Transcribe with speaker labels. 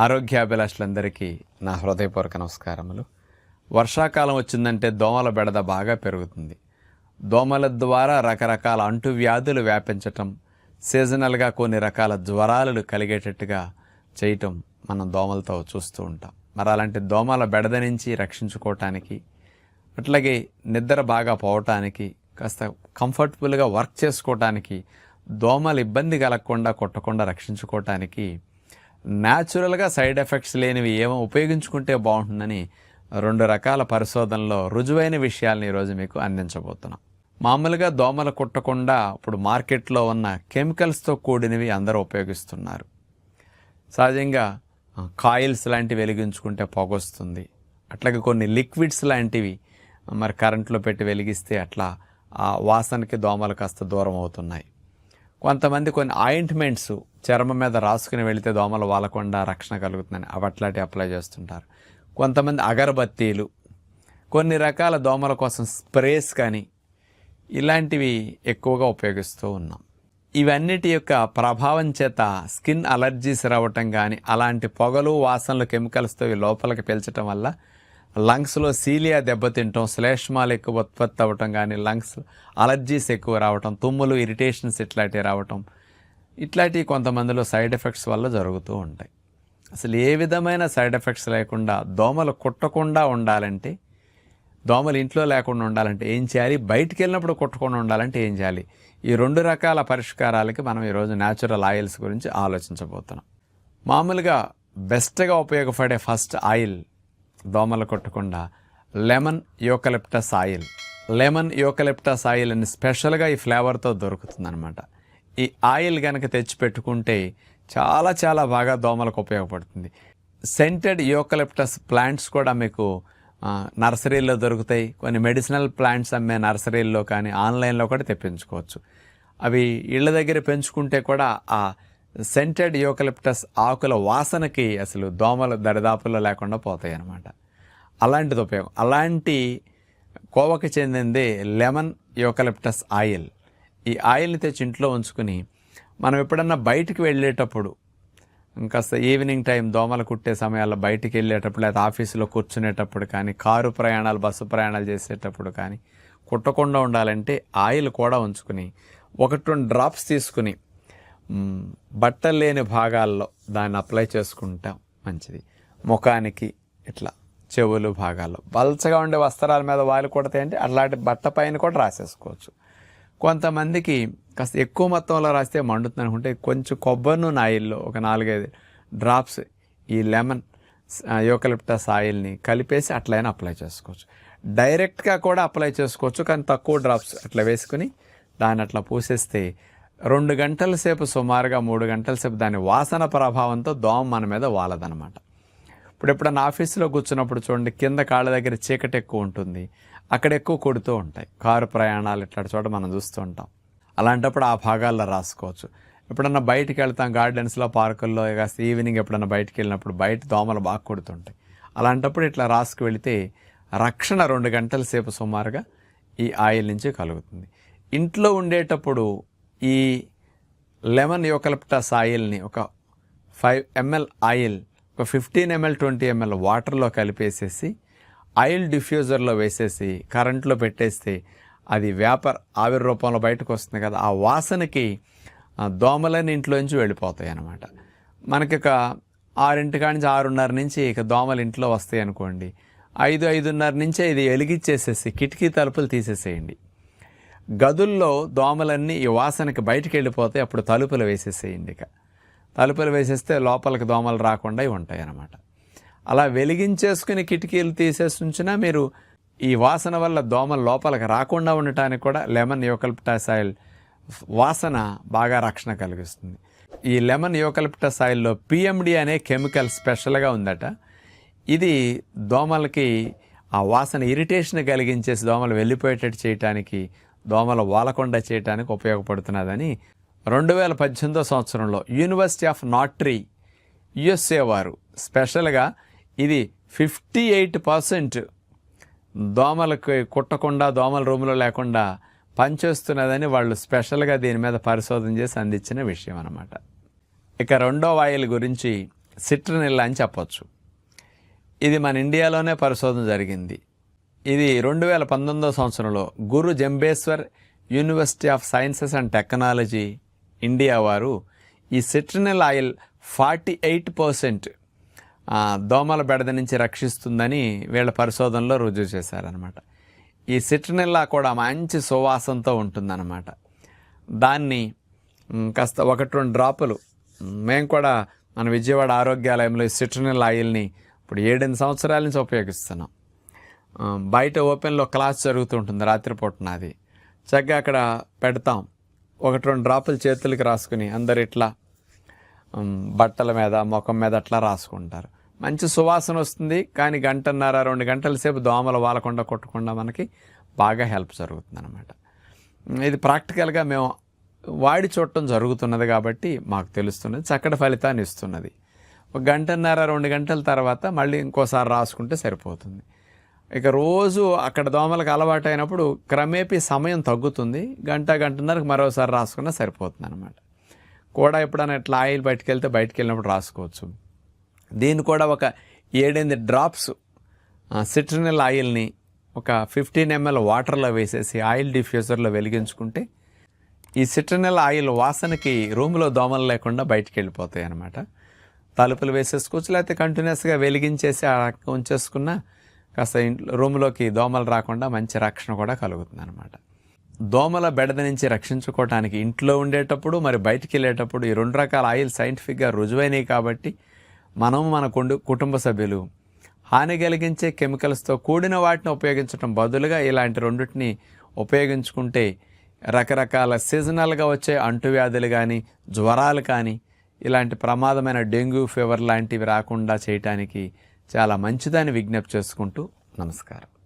Speaker 1: ఆరోగ్యాభిలాషులందరికీ నా హృదయపూర్వక నమస్కారములు. వర్షాకాలం వచ్చిందంటే దోమల బెడద బాగా పెరుగుతుంది. దోమల ద్వారా రకరకాల అంటువ్యాధులు వ్యాపించటం సీజనల్గా కొన్ని రకాల జ్వరాలు కలిగేటట్టుగా చేయటం మనం దోమలతో చూస్తూ ఉంటాం. మరి అలాంటి దోమల బెడద నుంచి రక్షించుకోవటానికి అట్లాగే నిద్ర బాగా పోవటానికి కాస్త కంఫర్టబుల్గా వర్క్ చేసుకోవటానికి దోమలు ఇబ్బంది కలగకుండా కొట్టకుండా రక్షించుకోవటానికి న్యాచురల్గా సైడ్ ఎఫెక్ట్స్ లేనివి ఏమో ఉపయోగించుకుంటే బాగుంటుందని రెండు రకాల పరిశోధనలో రుజువైన విషయాలను ఈరోజు మీకు అందించబోతున్నాం. మామూలుగా దోమలు కుట్టకుండా ఇప్పుడు మార్కెట్లో ఉన్న కెమికల్స్తో కూడినవి అందరూ ఉపయోగిస్తున్నారు. సహజంగా కాయిల్స్ లాంటివి వెలిగించుకుంటే పొగొస్తుంది. అట్లాగే కొన్ని లిక్విడ్స్ లాంటివి మరి కరెంట్లో పెట్టి వెలిగిస్తే అట్లా ఆ వాసనకి దోమలు కాస్త దూరం అవుతున్నాయి. కొంతమంది కొన్ని ఆయింట్మెంట్స్ చర్మం మీద రాసుకుని వెళితే దోమలు వాలకుండా రక్షణ కలుగుతుందని అవట్లాంటి అప్లై చేస్తుంటారు. కొంతమంది అగరబత్తీలు కొన్ని రకాల దోమల కోసం స్ప్రేస్ కానీ ఇలాంటివి ఎక్కువగా ఉపయోగిస్తూ ఉన్నాం. ఇవన్నిటి యొక్క ప్రభావం చేత స్కిన్ అలర్జీస్ రావటం కానీ అలాంటి పొగలు వాసనలు కెమికల్స్తో లోపలికి పీల్చడం వల్ల లంగ్స్లో సీలియా దెబ్బతింటం శ్లేష్మాలు ఎక్కువ ఉత్పత్తి అవ్వటం కానీ లంగ్స్ అలర్జీస్ ఎక్కువ రావటం తుమ్ములు ఇరిటేషన్స్ ఇట్లాంటివి రావటం ఇట్లాంటివి కొంతమందిలో సైడ్ ఎఫెక్ట్స్ వల్ల జరుగుతూ ఉంటాయి. అసలు ఏ విధమైన సైడ్ ఎఫెక్ట్స్ లేకుండా దోమలు కుట్టకుండా ఉండాలంటే దోమలు ఇంట్లో లేకుండా ఉండాలంటే ఏం చేయాలి? బయటికి వెళ్ళినప్పుడు కుట్టకుండా ఉండాలంటే ఏం చేయాలి? ఈ రెండు రకాల పరిష్కారాలకి మనం ఈరోజు న్యాచురల్ ఆయిల్స్ గురించి ఆలోచించబోతున్నాం. మామూలుగా బెస్ట్గా ఉపయోగపడే ఫస్ట్ ఆయిల్ దోమలు కొట్టకుండా lemon eucalyptus oil lemon eucalyptus oil అని స్పెషల్గా ఈ ఫ్లేవర్తో దొరుకుతుందనమాట ఈ ఆయిల్ కనుక తెచ్చి పెట్టుకుంటే చాలా చాలా బాగా దోమలకు ఉపయోగపడుతుంది. సెంటెడ్ యోకలిప్టస్ ప్లాంట్స్ కూడా మీకు నర్సరీల్లో దొరుకుతాయి. కొన్ని మెడిసినల్ ప్లాంట్స్ అమ్మే నర్సరీల్లో కానీ ఆన్లైన్లో కూడా తెప్పించుకోవచ్చు. అవి ఇళ్ళ దగ్గర పెంచుకుంటే కూడా ఆ సెంటెడ్ యోకలిప్టస్ ఆకుల వాసనకి అసలు దోమలు దరిదాపుల్లో లేకుండా పోతాయి అన్నమాట. అలాంటిది ఉపయోగం. అలాంటి కోవకి చెందింది లెమన్ యోకలిప్టస్ ఆయిల్ ఈ ఆయిల్ని తెచ్చి ఇంట్లో ఉంచుకుని మనం ఎప్పుడన్నా బయటికి వెళ్ళేటప్పుడు ఇంకాస్త ఈవినింగ్ టైం దోమలు కుట్టే సమయాల్లో బయటికి వెళ్ళేటప్పుడు లేదా ఆఫీసులో కూర్చునేటప్పుడు కానీ కారు ప్రయాణాలు బస్సు ప్రయాణాలు చేసేటప్పుడు కానీ కుట్టకుండా ఉండాలంటే ఆయిల్ కూడా ఉంచుకుని ఒకటి రెండు డ్రాప్స్ తీసుకుని బట్టలు లేని భాగాల్లో దాన్ని అప్లై చేసుకుంటాం. మంచిది. ముఖానికి ఇట్లా చెవులు భాగాల్లో. బల్చగా ఉండే వస్త్రాల మీద వాయిలు కొడతాయంటే అట్లాంటి బట్ట పైన కూడా రాసేసుకోవచ్చు. కొంతమందికి కాస్త ఎక్కువ మొత్తంలో రాస్తే మండుతుంది అనుకుంటే కొంచెం కొబ్బరి నూనె ఆయిల్లో ఒక నాలుగైదు డ్రాప్స్ ఈ లెమన్ యోకలిప్టస్ ఆయిల్ని కలిపేసి అట్లయినా అప్లై చేసుకోవచ్చు. డైరెక్ట్గా కూడా అప్లై చేసుకోవచ్చు కానీ తక్కువ డ్రాప్స్ అట్లా వేసుకుని దాన్ని అట్లా పూసేస్తే రెండు గంటల సేపు సుమారుగా మూడు గంటల సేపు దాని వాసన ప్రభావంతో దోమ మన మీద వాలదనమాట ఇప్పుడు ఎప్పుడన్నా ఆఫీసులో కూర్చున్నప్పుడు చూడండి కింద కాళ్ళ దగ్గర చీకటి ఎక్కువ ఉంటుంది. అక్కడ ఎక్కువ కొడుతూ ఉంటాయి. కారు ప్రయాణాలు ఇట్లాంటి చోట మనం చూస్తూ ఉంటాం. అలాంటప్పుడు ఆ భాగాల్లో రాసుకోవచ్చు. ఎప్పుడన్నా బయటికి వెళ్తాం గార్డెన్స్లో పార్కుల్లో కాస్త ఈవినింగ్ ఎప్పుడన్నా బయటికి వెళ్ళినప్పుడు బయట దోమలు బాగా కొడుతుంటాయి. అలాంటప్పుడు ఇట్లా రాసుకు వెళితే రక్షణ రెండు గంటల సేపు సుమారుగా ఈ ఆయిల్ నుంచి కలుగుతుంది. ఇంట్లో ఉండేటప్పుడు ఈ లెమన్ యోకలిప్టస్ ఆయిల్ని ఒక ఫైవ్ ఎంఎల్ ఆయిల్ ఒక ఫిఫ్టీన్ ఎంఎల్ ట్వంటీ ఎంఎల్ వాటర్లో కలిపేసేసి ఆయిల్ డిఫ్యూజర్లో వేసేసి కరెంట్లో పెట్టేస్తే అది వేపర్ ఆవిరి రూపంలో బయటకు వస్తుంది కదా ఆ వాసనకి ఆ దోమలని ఇంట్లోంచి వెళ్ళిపోతాయి అనమాట మనకి ఒక ఆరింటి నుంచి ఆరున్నర నుంచి ఇక దోమలు ఇంట్లో వస్తాయి అనుకోండి ఐదు ఐదున్నర నుంచే ఇది ఎలిగిచ్చేసేసి కిటికీ తలుపులు తీసేసేయండి. గదుల్లో దోమలన్నీ ఈ వాసనకి బయటికి వెళ్ళిపోతే అప్పుడు తలుపులు వేసేసేయండి ఇక. తలుపులు వేసేస్తే లోపలికి దోమలు రాకుండా ఉంటాయి అన్నమాట. అలా వెలిగించేసుకుని కిటికీలు తీసేసి ఉంచినా మీరు ఈ వాసన వల్ల దోమలు లోపలికి రాకుండా ఉండటానికి కూడా లెమన్ యూకలిప్టస్ ఆయిల్ వాసన బాగా రక్షణ కలిగిస్తుంది. ఈ లెమన్ యూకలిప్టస్ ఆయిల్లో పిఎండి అనే కెమికల్ స్పెషల్గా ఉందట. ఇది దోమలకి ఆ వాసన ఇరిటేషన్ కలిగించేసి దోమలు వెళ్ళిపోయేటట్టు చేయటానికి దోమలు వాలకుండా చేయటానికి ఉపయోగపడుతున్నదని రెండు వేల పద్దెనిమిదో సంవత్సరంలో యూనివర్సిటీ ఆఫ్ నాట్రీ యుఎస్ఏ వారు స్పెషల్గా ఇది ఫిఫ్టీ ఎయిట్ పర్సెంట్ దోమలకు కుట్టకుండా దోమల రూములో లేకుండా పనిచేస్తున్నదని వాళ్ళు స్పెషల్గా దీని మీద పరిశోధన చేసి అందించిన విషయం అన్నమాట. ఇక రెండో ఆయిల్ గురించి సిట్రనిల్లా అని చెప్పొచ్చు. ఇది మన ఇండియాలోనే పరిశోధన జరిగింది. ఇది రెండు వేల పంతొమ్మిదో సంవత్సరంలో Guru Jambheshwar university of sciences and technology India వారు ఈ citronella oil forty eight percent దోమల బెడద నుంచి రక్షిస్తుందని వీళ్ళ పరిశోధనలో రుజువు చేశారనమాట ఈ సిట్రనిల్లా కూడా మంచి సువాసనతో ఉంటుందన్నమాట. దాన్ని కాస్త ఒకటి రెండు డ్రాపులు. మేము కూడా మన విజయవాడ ఆరోగ్యాలయంలో ఈ సిట్రనిల్ ఆయిల్ని ఇప్పుడు ఏడెనిమిది సంవత్సరాల నుంచి ఉపయోగిస్తున్నాం. బయట ఓపెన్లో క్లాస్ జరుగుతుంటుంది రాత్రిపూట నాది. చక్కగా అక్కడ పెడతాం. ఒకటి రెండు డ్రాపులు చేతులకి రాసుకుని అందరు ఇట్లా బట్టల మీద ముఖం మీద అట్లా రాసుకుంటారు. మంచి సువాసన వస్తుంది కానీ గంటన్నర రెండు గంటల సేపు దోమలు వాలకుండా కొట్టకుండా మనకి బాగా హెల్ప్ జరుగుతుంది అనమాట ఇది ప్రాక్టికల్గా మేము వాడి చూడటం జరుగుతున్నది కాబట్టి మాకు తెలుస్తున్నది చక్కటి ఫలితాన్ని ఇస్తున్నది. ఒక గంటన్నర రెండు గంటల తర్వాత మళ్ళీ ఇంకోసారి రాసుకుంటే సరిపోతుంది. ఇక రోజు అక్కడ దోమలకు అలవాటు అయినప్పుడు క్రమేపీ సమయం తగ్గుతుంది గంట గంటన్నరకు మరోసారి రాసుకున్నా సరిపోతుంది అనమాట కూడా ఎప్పుడైనా ఇట్లా ఆయిల్ బయటికి వెళ్తే బయటికి వెళ్ళినప్పుడు రాసుకోవచ్చు. దీన్ని కూడా ఒక ఏడెనిమిది డ్రాప్స్ సిట్రినల్ ఆయిల్ని ఒక ఫిఫ్టీన్ ఎంఎల్ వాటర్లో వేసేసి ఆయిల్ డిఫ్యూజర్లో వెలిగించుకుంటే ఈ సిట్రినల్ ఆయిల్ వాసనకి రూమ్లో దోమలు లేకుండా బయటికి వెళ్ళిపోతాయి అన్నమాట. తలుపులు వేసేసుకోవచ్చు లేకపోతే కంటిన్యూస్గా వెలిగించేసి ఆ ఉంచేసుకున్నా కాస్త ఇంట్లో రూమ్లోకి దోమలు రాకుండా మంచి రక్షణ కూడా కలుగుతుంది అనమాట దోమల బెడద నుంచి రక్షించుకోవటానికి ఇంట్లో ఉండేటప్పుడు మరి బయటికి వెళ్ళేటప్పుడు ఈ రెండు రకాల ఆయిల్ సైంటిఫిక్గా రుజువైనవి కాబట్టి మనం మన కుండు- కుటుంబ సభ్యులు హాని కలిగించే కెమికల్స్తో కూడిన వాటిని ఉపయోగించడం బదులుగా ఇలాంటి రెండింటిని ఉపయోగించుకుంటే రకరకాల సీజనల్గా వచ్చే అంటువ్యాధులు కానీ జ్వరాలు కానీ ఇలాంటి ప్రమాదమైన డెంగ్యూ ఫీవర్ లాంటివి రాకుండా చేయటానికి చాలా మంచిదని విజ్ఞప్తి చేసుకుంటూ నమస్కారం.